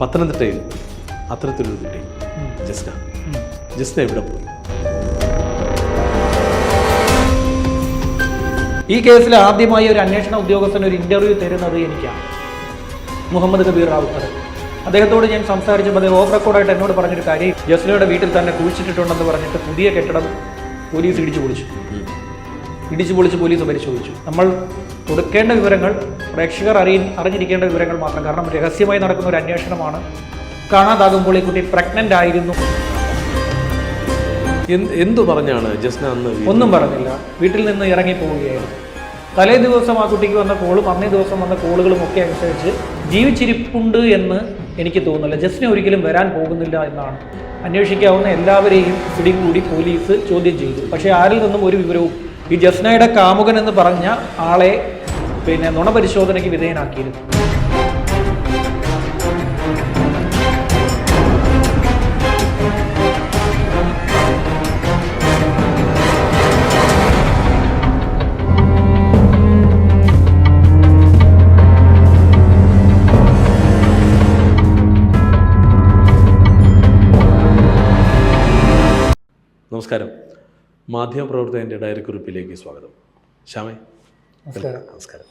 പത്തനംതിട്ടയിൽ അത്തരത്തിലൊരു കുട്ടി ജസ്ന. ജസ്ന എവിടെ പോയി? ഈ കേസിൽ ആദ്യമായി ഒരു അന്വേഷണ ഉദ്യോഗസ്ഥൻ ഒരു ഇന്റർവ്യൂ തരുന്നത് എനിക്കാണ്. മുഹമ്മദ് കബീർ റാവുത്തർ. അദ്ദേഹത്തോട് ഞാൻ സംസാരിച്ചപ്പോൾ അദ്ദേഹം ഓഫ് റെക്കോർഡായിട്ട് എന്നോട് പറഞ്ഞൊരു കാര്യം ജസ്നയുടെ വീട്ടിൽ തന്നെ കുഴിച്ചിട്ടിട്ടുണ്ടെന്ന് പറഞ്ഞിട്ട് പുതിയ കെട്ടിടം പോലീസ് ഇടിച്ചു പൊളിച്ചു. ഇടിച്ചു പൊളിച്ച് പോലീസ് പരിശോധിച്ചു. നമ്മൾ കൊടുക്കേണ്ട വിവരങ്ങൾ പ്രേക്ഷകർ അറിയി അറിഞ്ഞിരിക്കേണ്ട വിവരങ്ങൾ മാത്രം. കാരണം രഹസ്യമായി നടക്കുന്ന ഒരു അന്വേഷണമാണ്. കാണാതാകുമ്പോൾ ഈ കുട്ടി പ്രഗ്നന്റ് ആയിരുന്നു. എന്തു പറഞ്ഞാണ് ജസ്ന അന്ന് ഒന്നും പറഞ്ഞില്ല. വീട്ടിൽ നിന്ന് ഇറങ്ങി പോവുകയായിരുന്നു. തലേ ദിവസം ആ കുട്ടിക്ക് വന്ന കോളും അന്നേ ദിവസം വന്ന കോളുകളും ഒക്കെ അനുസരിച്ച് ജീവിച്ചിരിപ്പുണ്ട് എന്ന് എനിക്ക് തോന്നുന്നില്ല. ജസ്റ്റിന് ഒരിക്കലും വരാൻ പോകുന്നില്ല എന്നാണ്. അന്വേഷിക്കാവുന്ന എല്ലാവരെയും പിടികൂടി പോലീസ് ചോദ്യം ചെയ്തു. പക്ഷേ ആരിൽ നിന്നും ഒരു വിവരവും ഈ ജസ്നയുടെ കാമുകൻ എന്ന് പറഞ്ഞ ആളെ പിന്നെ നുണപരിശോധനയ്ക്ക് വിധേയനാക്കിയിരുന്നു. നമസ്കാരം. മാധ്യമപ്രവർത്തകന്റെ ഡയറി കുറിപ്പിലേക്ക് സ്വാഗതം. ശ്യാമേ നമസ്കാരം. നമസ്കാരം.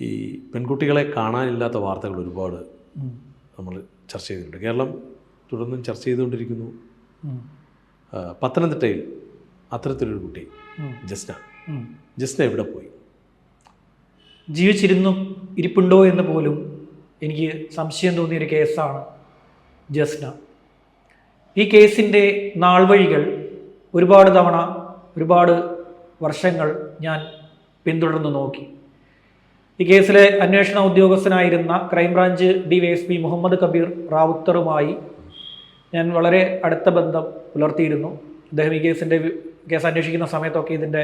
ഈ പെൺകുട്ടികളെ കാണാനില്ലാത്ത വാർത്തകൾ ഒരുപാട് നമ്മൾ ചർച്ച ചെയ്തിട്ടുണ്ട്. കേരളം തുടർന്നും ചർച്ച ചെയ്തുകൊണ്ടിരിക്കുന്നു. പത്തനംതിട്ടയിൽ അത്തരത്തിലൊരു കുട്ടി. ജസ്ന. ജസ്ന എവിടെ പോയി? ജീവിച്ചിരുന്നു ഇരിപ്പുണ്ടോ എന്ന് പോലും എനിക്ക് സംശയം തോന്നിയൊരു കേസാണ് ജസ്ന. ഈ കേസിന്റെ നാൾവഴികൾ ഒരുപാട് തവണ ഒരുപാട് വർഷങ്ങൾ ഞാൻ പിന്തുടർന്നു നോക്കി. ഈ കേസിലെ അന്വേഷണ ഉദ്യോഗസ്ഥനായിരുന്ന crime branch D Y S P Muhammad Kabeer റാവുത്തറുമായി ഞാൻ വളരെ അടുത്ത ബന്ധം പുലർത്തിയിരുന്നു. അദ്ദേഹം ഈ കേസിന്റെ കേസ് അന്വേഷിക്കുന്ന സമയത്തൊക്കെ ഇതിന്റെ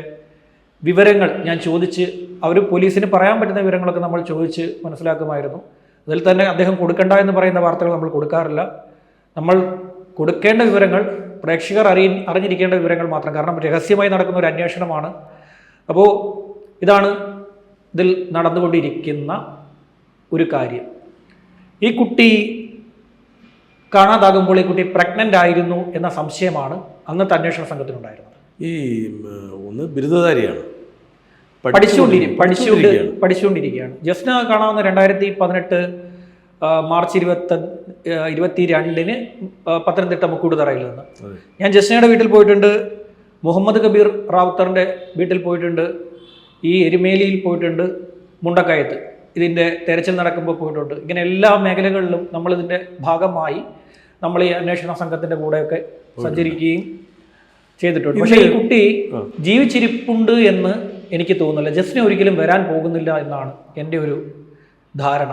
വിവരങ്ങൾ ഞാൻ ചോദിച്ച് അവർ പോലീസിന് പറയാൻ പറ്റുന്ന വിവരങ്ങളൊക്കെ നമ്മൾ ചോദിച്ച് മനസ്സിലാക്കുമായിരുന്നു. അതിൽ തന്നെ അദ്ദേഹം കൊടുക്കണ്ട എന്ന് പറയുന്ന വാർത്തകൾ നമ്മൾ കൊടുക്കാറില്ല. നമ്മൾ കൊടുക്കേണ്ട വിവരങ്ങൾ പ്രേക്ഷകർ അറിയ അറിഞ്ഞിരിക്കേണ്ട വിവരങ്ങൾ മാത്രം. കാരണം രഹസ്യമായി നടക്കുന്ന ഒരു അന്വേഷണമാണ്. അപ്പോൾ ഇതാണ് ഇതിൽ നടന്നുകൊണ്ടിരിക്കുന്ന ഒരു കാര്യം. ഈ കുട്ടി കാണാതാകുമ്പോൾ ഈ കുട്ടി പ്രഗ്നന്റ് ആയിരുന്നു എന്ന സംശയമാണ് അന്നത്തെ അന്വേഷണ സംഘത്തിനുണ്ടായിരുന്നത്. ഈ ഒന്ന് ബിരുദധാരിയാണ്. പഠിച്ചുകൊണ്ടിരി പഠിച്ചുകൊണ്ടിരിക്കുകയാണ്. പഠിച്ചുകൊണ്ടിരിക്കുകയാണ്. ജസ്ന കാണാവുന്ന രണ്ടായിരത്തി പതിനെട്ട് മാർച്ച് ഇരുപത്തി ഇരുപത്തി രണ്ടിന് പത്തനംതിട്ട മുക്കൂടുതറയിൽ നിന്ന്. ഞാൻ ജസ്നയുടെ വീട്ടിൽ പോയിട്ടുണ്ട്. മുഹമ്മദ് കബീർ റാവുത്തറിന്റെ വീട്ടിൽ പോയിട്ടുണ്ട്. ഈ എരുമേലിയിൽ പോയിട്ടുണ്ട്. മുണ്ടക്കയത്ത്. ഇതിന്റെ തെരച്ചിൽ നടക്കുമ്പോൾ പോയിട്ടുണ്ട്. ഇങ്ങനെ എല്ലാ മേഖലകളിലും നമ്മളിതിന്റെ ഭാഗമായി നമ്മൾ ഈ അന്വേഷണ സംഘത്തിന്റെ കൂടെയൊക്കെ സഞ്ചരിക്കുകയും ചെയ്തിട്ടുണ്ട്. പക്ഷേ ഈ കുട്ടി ജീവിച്ചിരിപ്പുണ്ട് എന്ന് എനിക്ക് തോന്നുന്നില്ല. ജസ്റ്റിന് ഒരിക്കലും വരാൻ പോകുന്നില്ല എന്നാണ് എന്റെ ഒരു ധാരണ.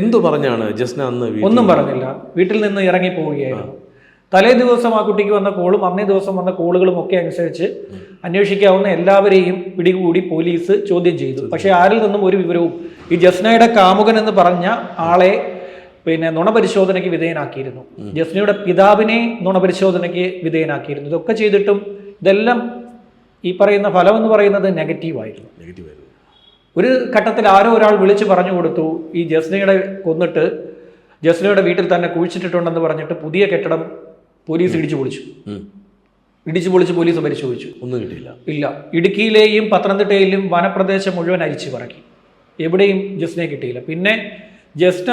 എന്തു പറഞ്ഞാണ് ജസ്ന അന്ന് ഒന്നും പറഞ്ഞില്ല. വീട്ടിൽ നിന്ന് ഇറങ്ങി പോവുകയായിരുന്നു. തലേ ദിവസം ആ കുട്ടിക്ക് വന്ന കോളും അന്നേ ദിവസം വന്ന കോളുകളും ഒക്കെ അനുസരിച്ച് അന്വേഷിക്കാവുന്ന എല്ലാവരെയും പിടികൂടി പോലീസ് ചോദ്യം ചെയ്തു. പക്ഷേ ആരിൽ നിന്നും ഒരു വിവരവും ഈ ജസ്നയുടെ കാമുകൻ എന്ന് പറഞ്ഞ ആളെ പിന്നെ നുണപരിശോധനയ്ക്ക് വിധേയനാക്കിയിരുന്നു. ജസ്നയുടെ പിതാവിനെ നുണപരിശോധനയ്ക്ക് വിധേയനാക്കിയിരുന്നു. ഇതൊക്കെ ചെയ്തിട്ടും ഇതെല്ലാം ഈ പറയുന്ന ഫലം എന്ന് പറയുന്നത് നെഗറ്റീവായിരുന്നു. നെഗറ്റീവ് ആയിരുന്നു ഒരു ഘട്ടത്തിൽ ആരോ ഒരാൾ വിളിച്ചു പറഞ്ഞു കൊടുത്തു ഈ ജസ്നയുടെ കൊന്നിട്ട് ജസ്നയുടെ വീട്ടിൽ തന്നെ കുഴിച്ചിട്ടിട്ടുണ്ടെന്ന് പറഞ്ഞിട്ട് പുതിയ കെട്ടിടം പോലീസ് ഇടിച്ചു പൊളിച്ചു. ഇടിച്ചു പൊളിച്ച് പോലീസ് പരിശോധിച്ചു. ഒന്നും കിട്ടിയില്ല. ഇല്ല. ഇടുക്കിയിലെയും പത്തനംതിട്ടയിലും വനപ്രദേശം മുഴുവൻ അരിച്ചു പറക്കി. എവിടെയും ജസ്നയെ കിട്ടിയില്ല. പിന്നെ ജസ്ന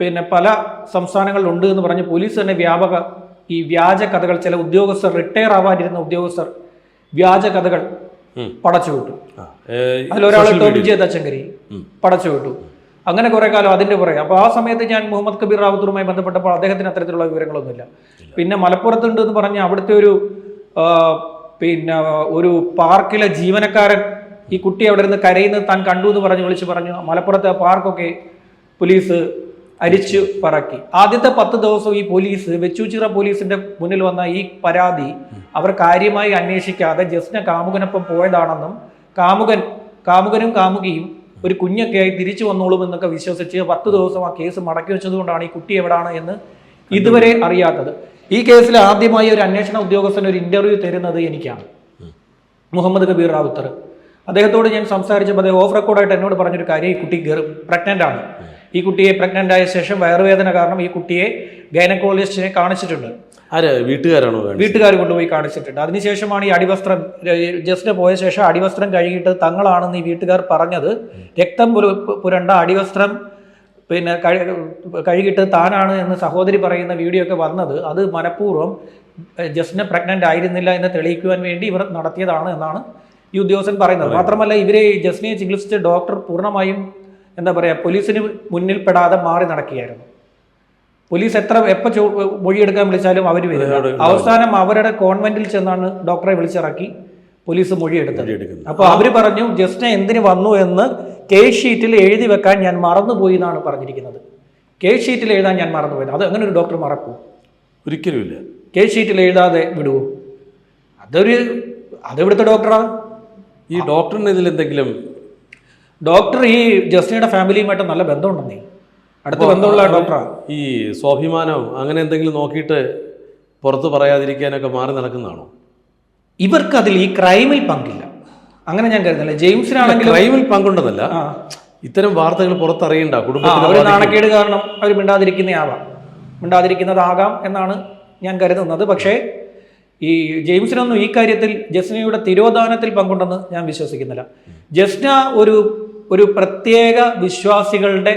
പിന്നെ പല സംസ്ഥാനങ്ങളിലുണ്ട് എന്ന് പറഞ്ഞ് പോലീസ് തന്നെ വ്യാപക ഈ വ്യാജ കഥകൾ ചില ഉദ്യോഗസ്ഥർ റിട്ടയർ ആവാനിരുന്ന ഉദ്യോഗസ്ഥർ വ്യാജ കഥകൾ ആ, ഏ, അതിലൊരാൾ ടോപ്പ് ചെയ്ത ഉം. പടച്ചു വിട്ടു. അങ്ങനെ കുറെ കാലം അതിന്റെ പുറകെ. അപ്പോൾ ആ സമയത്ത് ഞാൻ മുഹമ്മദ് കബീർ റാവുത്തറുമായി ബന്ധപ്പെട്ടപ്പോൾ അദ്ദേഹത്തിന് അത്തരത്തിലുള്ള വിവരങ്ങളൊന്നുമില്ല. പിന്നെ മലപ്പുറത്തുണ്ട് എന്ന് പറഞ്ഞ അവിടുത്തെ ഒരു പിന്നെ ഒരു പാർക്കിലെ ജീവനക്കാരൻ ഈ കുട്ടി അവിടെ നിന്ന് കരയുന്നത് താൻ കണ്ടു എന്ന് പറഞ്ഞ് വിളിച്ച് പറഞ്ഞു. മലപ്പുറത്തെ പാർക്കൊക്കെ പോലീസ് അരിച്ചു പറക്കി. ആദ്യത്തെ പത്ത് ദിവസം ഈ പോലീസ് വെച്ചൂച്ചിറ പോലീസിന്റെ മുന്നിൽ വന്ന ഈ പരാതി അവർ കാര്യമായി അന്വേഷിക്കാതെ ജസ്ന കാമുകനൊപ്പം പോയതാണെന്നും കാമുകൻ കാമുകനും കാമുകിയും ഒരു കുഞ്ഞൊക്കെയായി തിരിച്ചു വന്നോളും എന്നൊക്കെ വിശ്വസിച്ച് പത്ത് ദിവസം ആ കേസ് മടക്കി വെച്ചതുകൊണ്ടാണ് ഈ കുട്ടി എവിടാണ് എന്ന് ഇതുവരെ അറിയാത്തത്. ഈ കേസിൽ ആദ്യമായി ഒരു അന്വേഷണ ഉദ്യോഗസ്ഥൻ ഒരു ഇന്റർവ്യൂ തരുന്നത് എനിക്കാണ്. മുഹമ്മദ് കബീർ റാവുത്തർ. അദ്ദേഹത്തോട് ഞാൻ സംസാരിച്ചപ്പോൾ അദ്ദേഹം ഓഫ് റെക്കോർഡായിട്ട് എന്നോട് പറഞ്ഞൊരു കാര്യം ഈ കുട്ടി ഗർ പ്രഗ്നന്റ് ആണ്. ഈ കുട്ടിയെ പ്രഗ്നന്റ് ആയ ശേഷം വയറുവേദന കാരണം ഈ കുട്ടിയെ ഗൈനക്കോളജിസ്റ്റിനെ കാണിച്ചിട്ടുണ്ട്. വീട്ടുകാരാണോ വീട്ടുകാർ കൊണ്ടുപോയി കാണിച്ചിട്ടുണ്ട്. അതിനുശേഷമാണ് ഈ അടിവസ്ത്രം ജസ്റ്റ് പോയ ശേഷം അടിവസ്ത്രം കഴുകിയിട്ട് തങ്ങളാണെന്ന് ഈ വീട്ടുകാർ പറഞ്ഞത്. രക്തം പുര- പുരണ്ട അടിവസ്ത്രം പിന്നെ കഴി കഴുകിയിട്ട് താനാണ് എന്ന് സഹോദരി പറയുന്ന വീഡിയോ ഒക്കെ വന്നത്. അത് മനഃപൂർവം ജസ്റ്റിന് പ്രഗ്നന്റ് ആയിരുന്നില്ല എന്ന് തെളിയിക്കുവാൻ വേണ്ടി ഇവർ നടത്തിയതാണ് എന്നാണ് ഈ ഉദ്യോഗസ്ഥൻ പറയുന്നത്. മാത്രമല്ല ഇവരെ ജസ്റ്റിനെ ചികിത്സിച്ച ഡോക്ടർ പൂർണമായും എന്താ പറയുക പോലീസിന് മുന്നിൽ പെടാതെ മാറി നടക്കുകയായിരുന്നു. പോലീസ് എത്ര എപ്പോൾ മൊഴിയെടുക്കാൻ വിളിച്ചാലും അവർ വരും അവസാനം അവരുടെ കോൺവെന്റിൽ ചെന്നാണ് ഡോക്ടറെ വിളിച്ചിറക്കി പോലീസ് മൊഴിയെടുത്തത്. അപ്പോൾ അവർ പറഞ്ഞു ജസ്റ്റിനെ എന്തിന് വന്നു എന്ന് കേസ് ഷീറ്റിൽ എഴുതി വെക്കാൻ ഞാൻ മറന്നുപോയി എന്നാണ് പറഞ്ഞിരിക്കുന്നത്. കേസ് ഷീറ്റിൽ എഴുതാൻ ഞാൻ മറന്നുപോയത് അത് അങ്ങനെ ഒരു ഡോക്ടർ മറക്കൂ. ഒരിക്കലുമില്ല. കേസ് ഷീറ്റിൽ എഴുതാതെ വിടുവോ അതൊരു അതെവിടുത്തെ ഡോക്ടറാണ് ഈ ഡോക്ടറിന് ഇതിൽ എന്തെങ്കിലും ഡോക്ടർ ഈ ജസ്റ്റിയുടെ ഫാമിലിയുമായിട്ട് നല്ല ബന്ധമുണ്ടെന്നേ. അടുത്ത ബന്ധമുള്ള ഡോക്ടറാ. ഈ സ്വാഭിമാനം അങ്ങനെ എന്തെങ്കിലും നോക്കിയിട്ട് പുറത്ത് പറയാതിരിക്കാനൊക്കെ മാറി നടക്കുന്നതാണോ? ഇവർക്ക് അതിൽ ഈ ക്രൈമിൽ പങ്കില്ല. അങ്ങനെ ഞാൻ കരുതുന്നില്ല. ജെയിംസിനാണെങ്കിൽ ക്രൈമിൽ പങ്കുണ്ടെന്നല്ല. ഇത്തരം വാർത്തകൾ പുറത്തറിയണ്ട കുടുംബത്തിൽ നാണക്കേട് കാരണം അവർ മിണ്ടാതിരിക്കുന്നതാവാം മിണ്ടാതിരിക്കുന്നതാകാം എന്നാണ് ഞാൻ കരുതുന്നത്. പക്ഷേ ഈ ജെയിംസിനൊന്നും ഈ കാര്യത്തിൽ ജസ്നയുടെ തിരോധാനത്തിൽ പങ്കുണ്ടെന്ന് ഞാൻ വിശ്വസിക്കുന്നില്ല. ജസ്ന ഒരു ഒരു പ്രത്യേക വിശ്വാസികളുടെ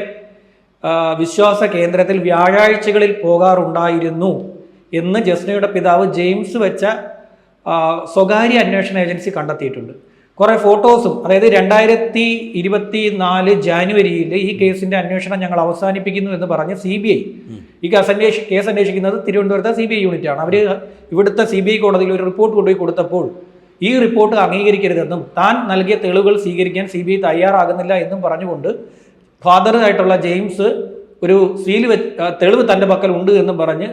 വിശ്വാസ കേന്ദ്രത്തിൽ വ്യാഴാഴ്ചകളിൽ പോകാറുണ്ടായിരുന്നു എന്ന് ജസ്നയുടെ പിതാവ് ജെയിംസ് വെച്ച സ്വകാര്യ അന്വേഷണ ഏജൻസി കണ്ടെത്തിയിട്ടുണ്ട്. കുറേ ഫോട്ടോസും അതായത് രണ്ടായിരത്തി ഇരുപത്തി നാല് ജാനുവരിയിൽ ഈ കേസിന്റെ അന്വേഷണം ഞങ്ങൾ അവസാനിപ്പിക്കുന്നു എന്ന് പറഞ്ഞ് സി ബി ഐ ഈ കേസ് അന്വേഷ കേസ് അന്വേഷിക്കുന്നത് തിരുവനന്തപുരത്തെ സി ബി ഐ യൂണിറ്റ് ആണ് അവർ ഇവിടുത്തെ സി ബി ഐ കോടതിയിൽ ഒരു റിപ്പോർട്ട് കൊണ്ടുപോയി കൊടുത്തപ്പോൾ ഈ റിപ്പോർട്ട് അംഗീകരിക്കരുതെന്നും താൻ നൽകിയ തെളിവുകൾ സ്വീകരിക്കാൻ സി ബി ഐ തയ്യാറാകുന്നില്ല എന്നും പറഞ്ഞുകൊണ്ട് ഫാദറായിട്ടുള്ള ജെയിംസ് ഒരു സീൽ വെ തെളിവ് തന്റെ പക്കൽ ഉണ്ട് എന്നും പറഞ്ഞ്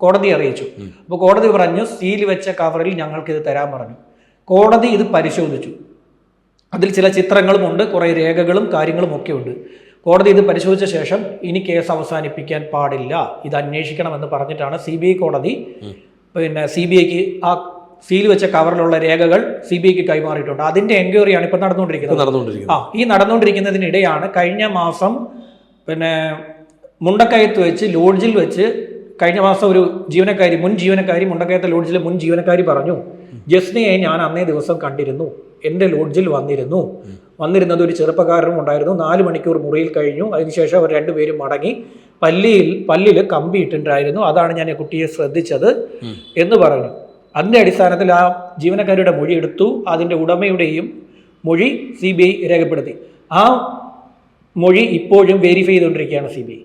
കോടതി അറിയിച്ചു. അപ്പോൾ കോടതി പറഞ്ഞു സീൽ വെച്ച കവറിൽ ഞങ്ങൾക്ക് ഇത് തരാൻ പറഞ്ഞു. കോടതി ഇത് പരിശോധിച്ചു. അതിൽ ചില ചിത്രങ്ങളും ഉണ്ട് കുറേ രേഖകളും കാര്യങ്ങളും ഒക്കെ ഉണ്ട്. കോടതി ഇത് പരിശോധിച്ച ശേഷം ഇനി കേസ് അവസാനിപ്പിക്കാൻ പാടില്ല ഇത് അന്വേഷിക്കണമെന്ന് പറഞ്ഞിട്ടാണ് സി ബി ഐ കോടതി പിന്നെ സി ബി ഐക്ക് ആ സീൽ വെച്ച കവറിലുള്ള രേഖകൾ സി ബി ഐക്ക് കൈമാറിയിട്ടുണ്ട്. അതിന്റെ എൻക്വയറിയാണ് ഇപ്പൊ നടന്നുകൊണ്ടിരിക്കുന്നത്. നടന്നുകൊണ്ടിരിക്കുന്നത്. ആ ഈ നടന്നുകൊണ്ടിരിക്കുന്നതിനിടെയാണ് കഴിഞ്ഞ മാസം പിന്നെ മുണ്ടക്കയത്ത് വെച്ച് ലോഡ്ജിൽ വെച്ച് കഴിഞ്ഞ മാസം ഒരു ജീവനക്കാരി മുൻ ജീവനക്കാരി മുണ്ടക്കയത്തെ ലോഡ്ജിലെ മുൻ ജീവനക്കാരി പറഞ്ഞു ജസ്നയെ ഞാൻ അന്നേ ദിവസം കണ്ടിരുന്നു. എന്റെ ലോഡ്ജിൽ വന്നിരുന്നു. വന്നിരുന്നത് ഒരു ചെറുപ്പക്കാരനും ഉണ്ടായിരുന്നു. നാല് മണിക്കൂർ മുറിയിൽ കഴിഞ്ഞു. അതിനുശേഷം അവർ രണ്ടുപേരും മടങ്ങി പല്ലിയിൽ പല്ലിൽ കമ്പി ഇട്ടിട്ടുണ്ടായിരുന്നു അതാണ് ഞാൻ കുട്ടിയെ ശ്രദ്ധിച്ചത് എന്ന് പറഞ്ഞു. അതിന്റെ അടിസ്ഥാനത്തിൽ ആ ജീവനക്കാരുടെ മൊഴി എടുത്തു അതിന്റെ ഉടമയുടെയും മൊഴി സി ബി ഐ രേഖപ്പെടുത്തി. ആ മൊഴി ഇപ്പോഴും വെരിഫൈ ചെയ്തുകൊണ്ടിരിക്കുകയാണ് സി ബി ഐ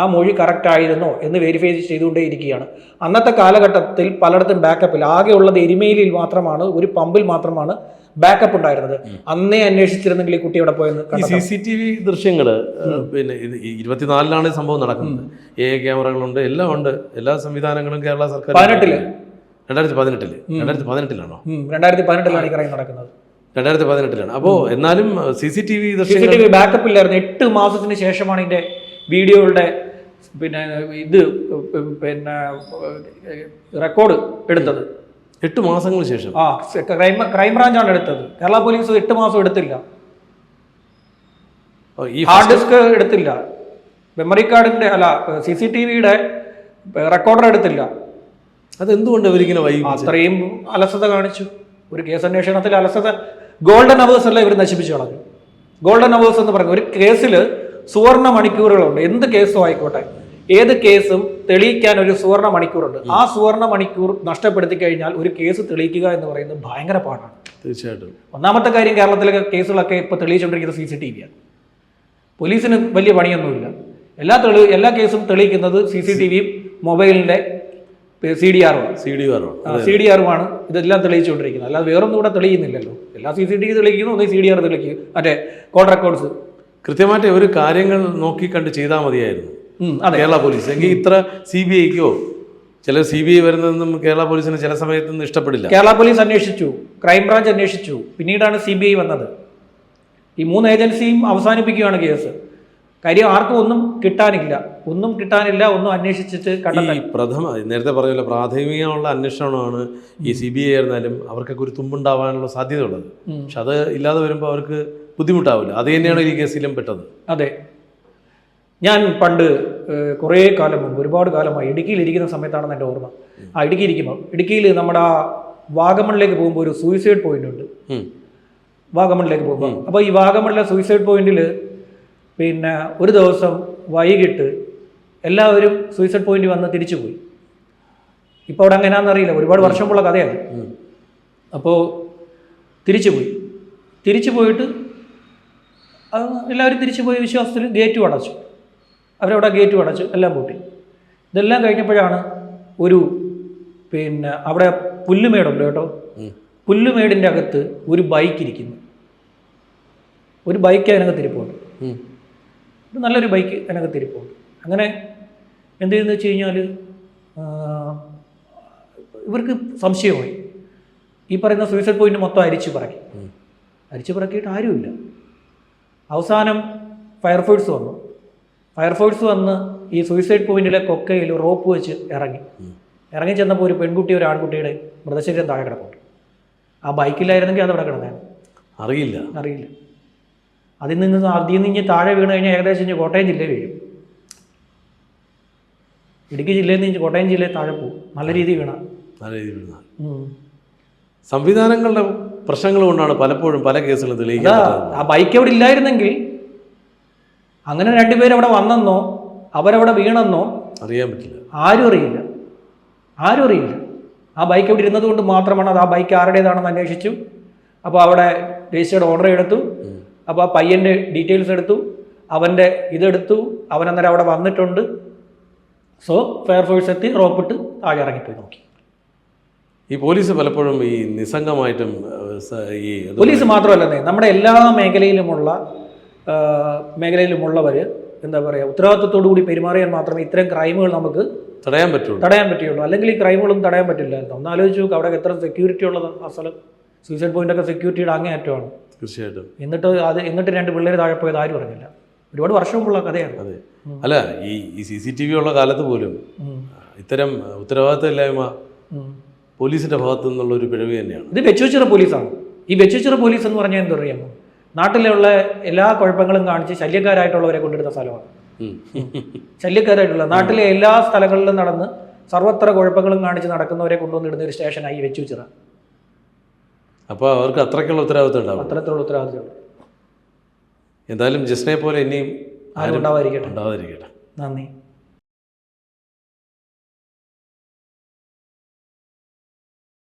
ആ മൊഴി കറക്റ്റ് ആയിരുന്നോ എന്ന് വെരിഫൈ ചെയ്തുകൊണ്ടേയിരിക്കുകയാണ്. അന്നത്തെ കാലഘട്ടത്തിൽ പലയിടത്തും ബാക്കപ്പിൽ ആകെ ഉള്ളത് എരിമേലിയിൽ മാത്രമാണ് ഒരു പമ്പിൽ മാത്രമാണ് ബാക്കപ്പ് ഉണ്ടായിരുന്നത്. അന്നേ അന്വേഷിച്ചിരുന്നെങ്കിൽ ഈ കുട്ടി അവിടെ പോയെന്ന്. സി സി ടി വി ദൃശ്യങ്ങൾ പിന്നെ ഇരുപത്തിനാലിലാണ് ഈ സംഭവം നടക്കുന്നത്. എ ക്യാമറകളുണ്ട് എല്ലാം ഉണ്ട്. എല്ലാ സംവിധാനങ്ങളും കേരള സർക്കാർ പതിനെട്ടിൽ. രണ്ടായിരത്തി പതിനെട്ടിൽ രണ്ടായിരത്തി പതിനെട്ടിലാണോ രണ്ടായിരത്തി പതിനെട്ടിലാണ് ഈ ക്രൈം നടക്കുന്നത്. രണ്ടായിരത്തി പതിനെട്ടിലാണ് അപ്പോൾ എന്നാലും C C T V C C T V backup ഇല്ലായിരുന്നു. എട്ട് മാസത്തിന് ശേഷമാണ് ഇതിന്റെ വീഡിയോകളുടെ പിന്നെ ഇത് പിന്നെ റെക്കോർഡ് എടുത്തത്. എട്ട് മാസങ്ങൾ ശേഷം. ആ ക്രൈം ക്രൈം ബ്രാഞ്ചാണ് എടുത്തത്. കേരള പോലീസ് എട്ട് മാസം എടുത്തില്ല. ഈ ഹാർഡ് ഡിസ്ക് എടുത്തില്ല. മെമ്മറി കാർഡിന്റെ അല്ല സി സി ടി വിയുടെ റെക്കോർഡർ എടുത്തില്ല. അതെന്തുകൊണ്ട് അവരിങ്ങനെ വൈകി അത്രയും അലസത കാണിച്ചു. ഒരു കേസ് അന്വേഷണത്തിൽ അലസത. ഗോൾഡൻ അവേഴ്സ് അല്ല ഇവർ നശിപ്പിച്ചു കളഞ്ഞു ഗോൾഡൻ അവേഴ്സ് എന്ന് പറയുന്നത് ഒരു കേസിൽ സുവർണ മണിക്കൂറുകളുണ്ട്. എന്ത് കേസും ആയിക്കോട്ടെ. ഏത് കേസും തെളിയിക്കാൻ ഒരു സുവർണ മണിക്കൂറുണ്ട്. ആ സുവർണ മണിക്കൂർ നഷ്ടപ്പെടുത്തി കഴിഞ്ഞാൽ ഒരു കേസ് തെളിയിക്കുക എന്ന് പറയുന്നത് ഭയങ്കര പാടാണ്. തീർച്ചയായിട്ടും. ഒന്നാമത്തെ കാര്യം കേരളത്തിലെ കേസുകളൊക്കെ ഇപ്പോൾ തെളിയിച്ചുകൊണ്ടിരിക്കുന്നത് സി സി ടി വിയാണ് പോലീസിന് വലിയ പണിയൊന്നുമില്ല. എല്ലാ തെളി എല്ലാ കേസും തെളിയിക്കുന്നത് സി സി ടി വിയും മൊബൈലിന്റെ C D R C D R C D ആറുമാണ് ഇതെല്ലാം തെളിയിച്ചുകൊണ്ടിരിക്കുന്നത്. അല്ലാതെ വേറൊന്നും കൂടെ തെളിയുന്നില്ലല്ലോ. എല്ലാ സി സി ടി വി തെളിയിക്കുന്നു ഒന്നും സി ഡി ആർ തെളിയിക്കും മറ്റേ കോൾ റെക്കോർഡ്സ്. കൃത്യമായിട്ട് ഒരു കാര്യങ്ങൾ നോക്കി കണ്ട് ചെയ്താൽ മതിയായിരുന്നു. അതെ. കേരള പോലീസ്. എങ്കിൽ ഇത്ര സി ബി ഐക്കോ ചില സി ബി ഐ വരുന്നതൊന്നും കേരള പോലീസിന് ചില സമയത്തൊന്നും ഇഷ്ടപ്പെടില്ല. കേരള പോലീസ് അന്വേഷിച്ചു ക്രൈംബ്രാഞ്ച് അന്വേഷിച്ചു. പിന്നീടാണ് സി ബി ഐ വന്നത്. ഈ മൂന്ന് ഏജൻസിയും അവസാനിപ്പിക്കുകയാണ് കേസ്. കാര്യം ആർക്കും ഒന്നും കിട്ടാനില്ല. ഒന്നും കിട്ടാനില്ല ഒന്നും അന്വേഷിച്ചിട്ട് ഈ കണ്ടെത്താൻ പ്രഥമ നേരത്തെ പറഞ്ഞല്ലോ പ്രാഥമികമുള്ള അന്വേഷണമാണ് ഈ സി ബി ഐ ആയിരുന്നാലും അവർക്കൊക്കെ ഒരു തുമ്പുണ്ടാവാനുള്ള സാധ്യത ഉള്ളത് പക്ഷെ അത് ഇല്ലാതെ വരുമ്പോൾ അവർക്ക് ബുദ്ധിമുട്ടാവില്ല. അത് തന്നെയാണ് ഈ കേസിലും പെട്ടത്. അതെ. ഞാൻ പണ്ട് കുറേ കാലം മുമ്പ് ഒരുപാട് കാലമായി ഇടുക്കിയിൽ ഇരിക്കുന്ന സമയത്താണെന്ന് എന്റെ ഓർമ്മ. ആ ഇടുക്കി ഇരിക്കുമ്പോൾ ഇടുക്കിയിൽ നമ്മുടെ ആ വാഗമണിലേക്ക് പോകുമ്പോൾ ഒരു സൂയിസൈഡ് പോയിന്റ് ഉണ്ട്. വാഗമണിലേക്ക് പോകുമ്പോൾ അപ്പോൾ ഈ വാഗമണിലെ സൂയിസൈഡ് പോയിന്റിൽ പിന്നെ ഒരു ദിവസം വൈകിട്ട് എല്ലാവരും സൂയിസൈഡ് പോയിന്റ് വന്ന് തിരിച്ചു പോയി ഇപ്പോൾ അവിടെ എങ്ങനെയാണെന്ന് അറിയില്ല. ഒരുപാട് വർഷം മുമ്പുള്ള കഥയാണ്. അപ്പോൾ തിരിച്ചു പോയി തിരിച്ചു പോയിട്ട് എല്ലാവരും തിരിച്ചു പോയി വിശ്വാസത്തിൽ ഗേറ്റും അടച്ചു. അവരവിടെ ഗേറ്റും അടച്ചു. എല്ലാം പൂട്ടി. ഇതെല്ലാം കഴിഞ്ഞപ്പോഴാണ് ഒരു പിന്നെ അവിടെ പുല്ലുമേടുണ്ട് കേട്ടോ. പുല്ലുമേടിന്റെ അകത്ത് ഒരു ബൈക്ക് ഇരിക്കുന്നു. ഒരു ബൈക്ക് അതിനകത്ത് ഇരിപ്പുണ്ട്. ഒരു നല്ലൊരു ബൈക്ക് അതിനകത്ത് ഇരിപ്പുണ്ട്. അങ്ങനെ എന്ത് ചെയ്യുന്നത് വെച്ച് കഴിഞ്ഞാൽ ഇവർക്ക് സംശയമായി. ഈ പറയുന്ന സൂയിസൈഡ് പോയിന്റ് മൊത്തം അരിച്ചു പറക്കി. അരിച്ചു പറക്കിയിട്ട് ആരുമില്ല. അവസാനം ഫയർഫോഴ്സ് വന്നു. ഫയർഫോഴ്സ് വന്ന് ഈ സൂയിസൈഡ് പോയിന്റിലെ കൊക്കയിൽ റോപ്പ് വെച്ച് ഇറങ്ങി. ഇറങ്ങി ചെന്നപ്പോൾ ഒരു പെൺകുട്ടി ഒരു ആൺകുട്ടിയുടെ മൃതശരീരം താഴെ കിടപ്പുണ്ട്. ആ ബൈക്കിലായിരുന്നെങ്കിൽ അത് അവിടെ കിടന്നേ അറിയില്ല. അറിയില്ല. അതിൽ നിന്ന് അതിൽ നിന്ന് ഇഞ്ഞ് താഴെ വീണ് കഴിഞ്ഞാൽ ഏകദേശം ഇഞ്ഞ് കോട്ടയം ജില്ലയിൽ വീഴും. ഇടുക്കി ജില്ലയിൽ നിന്ന് കോട്ടയം ജില്ലയിൽ താഴെ പോകും. നല്ല രീതിയിൽ വീണ. നല്ല രീതിയിൽ വീണ. സംവിധാനങ്ങളുടെ പ്രശ്നങ്ങൾ കൊണ്ടാണ് പലപ്പോഴും പല കേസുകളും തെളിയിക്കുന്നത് ആ ബൈക്ക് അവിടെ ഇല്ലായിരുന്നെങ്കിൽ അങ്ങനെ രണ്ടുപേരും അവിടെ വന്നെന്നോ അവരവിടെ വീണെന്നോ അറിയാൻ പറ്റില്ല. ആരും അറിയില്ല. ആരും അറിയില്ല. ആ ബൈക്ക് അവിടെ ഇരുന്നത് കൊണ്ട് മാത്രമാണ് അത് ആ ബൈക്ക് ആരുടേതാണെന്ന് അന്വേഷിച്ചു. അപ്പോൾ അവിടെ രജിസ്റ്റേർഡ് ഓർഡർ എടുത്തു. അപ്പോൾ ആ പയ്യന്റെ ഡീറ്റെയിൽസ് എടുത്തു അവന്റെ ഇതെടുത്തു അവൻ അന്നേരം അവിടെ വന്നിട്ടുണ്ട്. സോ ഫയർഫോഴ്സ് എത്തി റോപ്പിട്ട് താഴെ ഇറങ്ങിപ്പോയി നോക്കി. ഈ പോലീസ് പലപ്പോഴും ഈ നിസ്സംഗമായിട്ടും ഈ പോലീസ് മാത്രമല്ലെന്നേ നമ്മുടെ എല്ലാ മേഖലയിലുമുള്ള മേഖലയിലുമുള്ളവർ എന്താ പറയുക ഉത്തരവാദിത്വത്തോടു കൂടി പെരുമാറിയാൽ മാത്രമേ ഇത്തരം ക്രൈമുകൾ നമുക്ക് തടയാൻ പറ്റുള്ളൂ. തടയാൻ പറ്റുള്ളൂ അല്ലെങ്കിൽ ഈ ക്രൈമുകളൊന്നും തടയാൻ പറ്റില്ലായിരുന്നു ഒന്ന് ആലോചിച്ച് നോക്കുക അവിടെ എത്ര സെക്യൂരിറ്റി ഉള്ളത് ആ സ്ഥലം. സൂയിസൈഡ് പോയിന്റ് ഒക്കെ സെക്യൂരിറ്റിയുടെ അങ്ങേയറ്റമാണ്. തീർച്ചയായിട്ടും. എന്നിട്ട് അത് എന്നിട്ട് രണ്ട് പിള്ളേർ താഴെ പോയത് ആരും പറഞ്ഞില്ല ഒരുപാട് വർഷം മുമ്പുള്ള കഥയാണ് അതെ. അല്ല ഈ ഈ സി സി ടി വി ഉള്ള കാലത്ത് പോലും ഇത്തരം ഉത്തരവാദിത്തമില്ലായ്മ. പോലീസിന്റെ ഭാഗത്തു നിന്നുള്ള ഒരു പിഴവ് തന്നെയാണ്. ഇത് വെച്ചുവെച്ചിറ പോലീസാണ്. ഈ വെച്ചുവെച്ചിറ പോലീസ് എന്ന് പറഞ്ഞാൽ എന്താ പറയുക നാട്ടിലുള്ള എല്ലാ കുഴപ്പങ്ങളും കാണിച്ച് ശല്യക്കാരായിട്ടുള്ളവരെ കൊണ്ടിരുന്ന സ്ഥലമാണ്. ശല്യക്കാരായിട്ടുള്ള നാട്ടിലെ എല്ലാ സ്ഥലങ്ങളിലും നടന്ന് സർവത്ര കുഴപ്പങ്ങളും കാണിച്ച് നടക്കുന്നവരെ കൊണ്ടുവന്നിടുന്ന ഒരു സ്റ്റേഷനായി വെച്ചുവെച്ചിറ അപ്പോൾ അവർക്ക് അത്രയ്ക്കുള്ള ഉത്തരവാദിത്വം ഉണ്ടാവും. അത്രത്തോളം ഉത്തരവാദിത്വം എന്തായാലും ജസ്നെ പോലെ ഇനിയും ആരും ഉണ്ടാവാതിരിക്കട്ടെ ഉണ്ടാവാതിരിക്കട്ടെ. നന്ദി.